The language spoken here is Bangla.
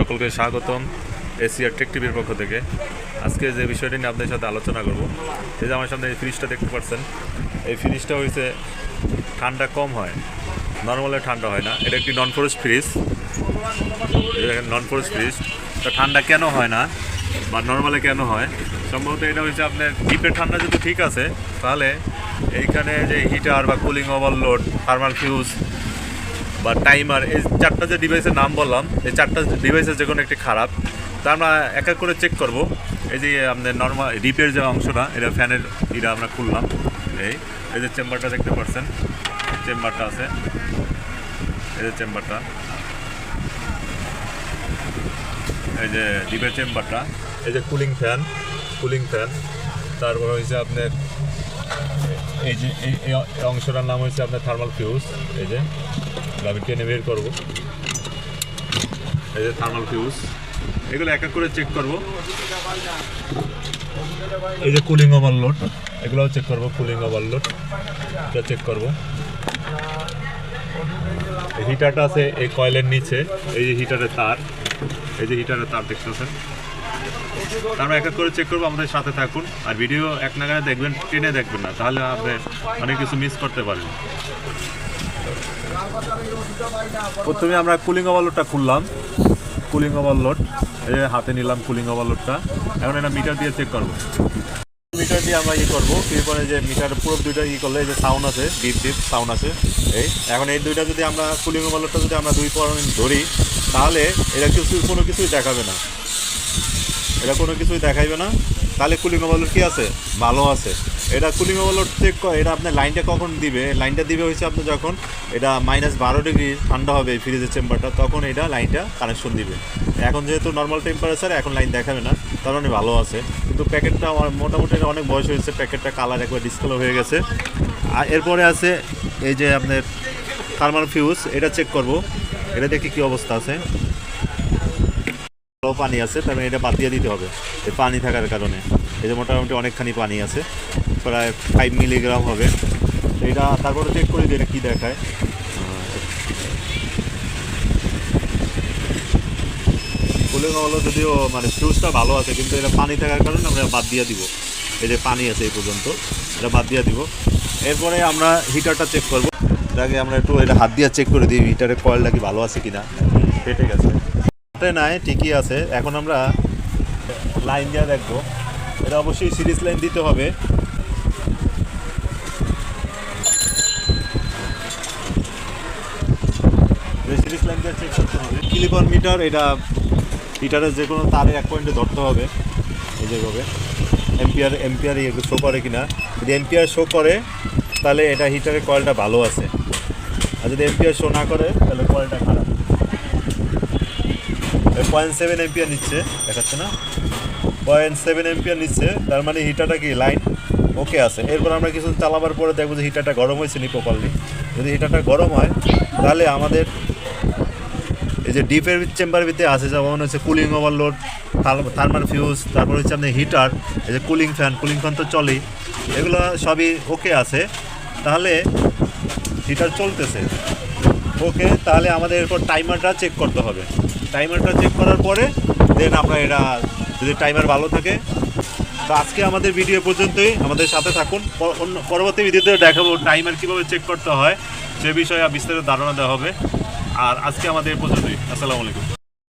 সকলকে স্বাগতম এশিয়ার টেক টিভির পক্ষ থেকে। আজকে যে বিষয়টি নিয়ে আপনাদের সাথে আলোচনা করব, এই যে আমার সামনে এই ফ্রিজটা দেখতে পাচ্ছেন, এই ফ্রিজটা হয়েছে ঠান্ডা কম হয় নর্মালে ঠান্ডা হয় না। এটা একটি non frost fridge non frost fridge তো ঠান্ডা কেন হয় না, বা নর্মালে কেন হয়? সম্ভবত এটা হচ্ছে আপনার ডিপের ঠান্ডা যদি ঠিক আছে, তাহলে এইখানে যে হিটার বা কুলিং ওভারলোড থার্মাল ফিউজ বা টাইমার এই চারটা যে ডিভাইসের নাম বললাম, এই চারটা ডিভাইসের যে কোনো একটি খারাপ, তা আমরা এক এক করে চেক করব। এই যে আপনার নর্মাল ডিপের যে অংশটা, এটা ফ্যানের এটা আমরা খুললাম। এই এই যে চেম্বারটা দেখতে পাচ্ছেন চেম্বারটা আছে। এই যে চেম্বারটা এই যে ডিপের চেম্বারটা এই যে কুলিং ফ্যান কুলিং ফ্যান তারপর হয়েছে আপনার, এই যে, এই অংশটার নাম হচ্ছে আপনার থার্মাল ফিউজ এই যে আমি টেনে বের করব। এই যে থার্মাল ফিউজ এগুলো এক এক করে চেক করব। এই যে কুলিং ওভারলোড এগুলোও চেক করব কুলিং ওভারলোড এটা চেক করব। হিটারটা আছে এই কয়েলের নিচে, এই যে হিটারের তার। এই যে হিটারের তার দেখতেছেন। আমরা এক এক করে চেক করব, আমাদের সাথে থাকুন। আর ভিডিও এক নাগারে দেখবেন, টেনে দেখবেন না। তাহলে আপনি অনেক কিছু মিস করতে পারেন প্রথমে আমরা কুলিং ওভারলোডটা খুললাম। কুলিং ওভারলোড এই হাতে নিলাম কুলিং ওভারলোডটা এখন এটা মিটার দিয়ে চেক করব। মিটার দিয়ে আমরা ই করব। এরপরে যে মিটার পুরো দুইটা ই করলে যে সাউন্ড আছে ডিপ ডিপ সাউন্ড আছে। এই, এখন এই দুইটা যদি আমরা কুলিং ওভারলোডটা যদি আমরা দুই পয়েন্ট ধরি, তাহলে এটা কিছু, কোনো কিছুই দেখাবে না। এটা কোনো কিছুই দেখাইবে না। তাহলে কুলিং ওভারলোড কী আছে? ভালো আছে। এটা কুলিং করে, এটা আপনার লাইনটা কখন দিবে? লাইনটা দিবে হয়েছে আপনি যখন এটা মাইনাস বারো ডিগ্রি ঠান্ডা হবে ফ্রিজের চেম্বারটা তখন এটা লাইনটা কানেকশন দিবে। এখন যেহেতু নর্মাল টেম্পারেচার এখন লাইন দেখাবে না, তার মানে ভালো আছে। কিন্তু প্যাকেটটা আমার মোটামুটি অনেক বয়স হয়েছে প্যাকেটটা কালার একবার ডিসকালার হয়ে গেছে। আর এরপরে আছে এই যে আপনার থার্মাল ফিউজ এটা চেক করব। এটা দেখি কি অবস্থা আছে। পানি আছে, তার মানে এটা বাদ দিয়ে দিতে হবে। পানি থাকার কারণে। এই যে মোটামুটি অনেকখানি পানি আছে। প্রায় ফাইভ মিলিগ্রাম হবে। এটা তারপরে চেক করে দিই এটা কী দেখায়। কুলিং হলো যদিও মানে ফিউজটা ভালো আছে কিন্তু এটা পানি থাকার কারণে আমরা বাদ দিয়ে দিব। এই যে পানি আছে এই পর্যন্ত এটা বাদ দিয়ে দিব। এরপরে আমরা হিটারটা চেক করব। এটাকে আমরা একটু এটা হাত দিয়ে চেক করে দিই হিটারের কয়েলটা কি ভালো আছে কিনা। ফেটে গেছে ফেটে নাই ঠিকই আছে। এখন আমরা লাইন দিয়ে দেখব। এটা অবশ্যই সিরিজ লাইন দিতে হবে সিরিজ লাইন চেক করতে হবে। কিলিপার মিটার, এটা হিটারের যে কোনো তারে এক পয়েন্টে ধরতে হবে। এই যেভাবে এম্পিয়ার এম্পিয়ার শো করে কিনা। যদি এম্পিয়ার শো করে, তাহলে এটা হিটারের কয়েলটা ভালো আছে। আর যদি এম্পিয়ার শো না করে, তাহলে কয়েলটা খারাপ। পয়েন্ট সেভেন এম্পিয়ার নিচ্ছে, দেখাচ্ছে না? পয়েন্ট সেভেন এম্পিয়ার নিচ্ছে, তার মানে হিটারটা কি লাইন ওকে আছে। এরপর আমরা কিছু চালাবার পরে দেখব যে হিটারটা গরম হয়েছে নি প্রপারলি যদি হিটারটা গরম হয়, তাহলে আমাদের এই যে ডিপের চেম্বার ভিতরে আছে, যেমন হচ্ছে কুলিং ওভারলোড থার্মাল ফিউজ তারপর হচ্ছে আপনার হিটার এই যে কুলিং ফ্যান কুলিং ফ্যান তো চলেই। এগুলো সবই ওকে আছে। তাহলে হিটার চলতেছে। ওকে তাহলে আমাদের এরপর টাইমারটা চেক করতে হবে। টাইমারটা চেক করার পরে দেন আমরা এটা, যদি টাইমার ভালো থাকে, তো আজকে আমাদের ভিডিও পর্যন্তই। আমাদের সাথে থাকুন। অন্য, পরবর্তী ভিডিওতে দেখাবো টাইমার কীভাবে চেক করতে হয়, সে বিষয়ে বিস্তারিত ধারণা দেওয়া হবে। আর আজকে আমাদের পর্যন্ত আসসালামু আলাইকুম।